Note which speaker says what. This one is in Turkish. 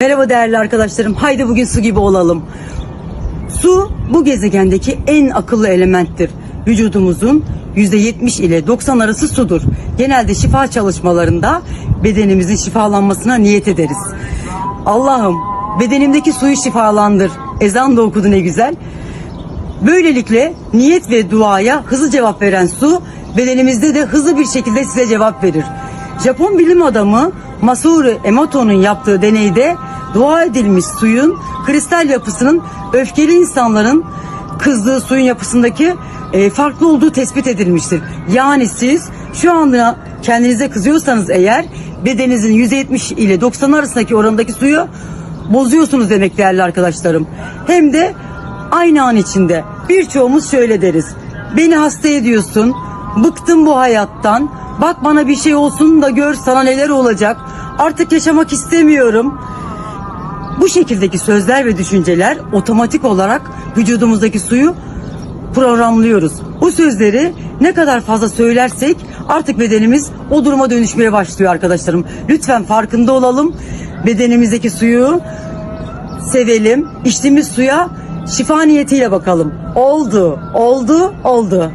Speaker 1: Merhaba değerli arkadaşlarım. Haydi bugün su gibi olalım. Su bu gezegendeki en akıllı elementtir. Vücudumuzun %70 ile 90 arası sudur. Genelde şifa çalışmalarında bedenimizin şifalanmasına niyet ederiz. Allah'ım bedenimdeki suyu şifalandır. Ezan da okudu ne güzel. Böylelikle niyet ve duaya hızlı cevap veren su bedenimizde de hızlı bir şekilde size cevap verir. Japon bilim adamı Masaru Emoto'nun yaptığı deneyde dua edilmiş suyun kristal yapısının öfkeli insanların kızdığı suyun yapısındaki e, farklı olduğu tespit edilmiştir. Yani siz şu anda kendinize kızıyorsanız eğer bedeninizin %70 ile 90 arasındaki orandaki suyu bozuyorsunuz demek değerli arkadaşlarım. Hem de aynı an içinde birçoğumuz şöyle deriz. Beni hasta ediyorsun. Bıktım bu hayattan. Bak bana bir şey olsun da gör sana neler olacak. Artık yaşamak istemiyorum. Bu şekildeki sözler ve düşünceler otomatik olarak vücudumuzdaki suyu programlıyoruz. Bu sözleri ne kadar fazla söylersek artık bedenimiz o duruma dönüşmeye başlıyor arkadaşlarım. Lütfen farkında olalım. Bedenimizdeki suyu sevelim. İçtiğimiz suya şifa niyetiyle bakalım. Oldu, oldu, oldu.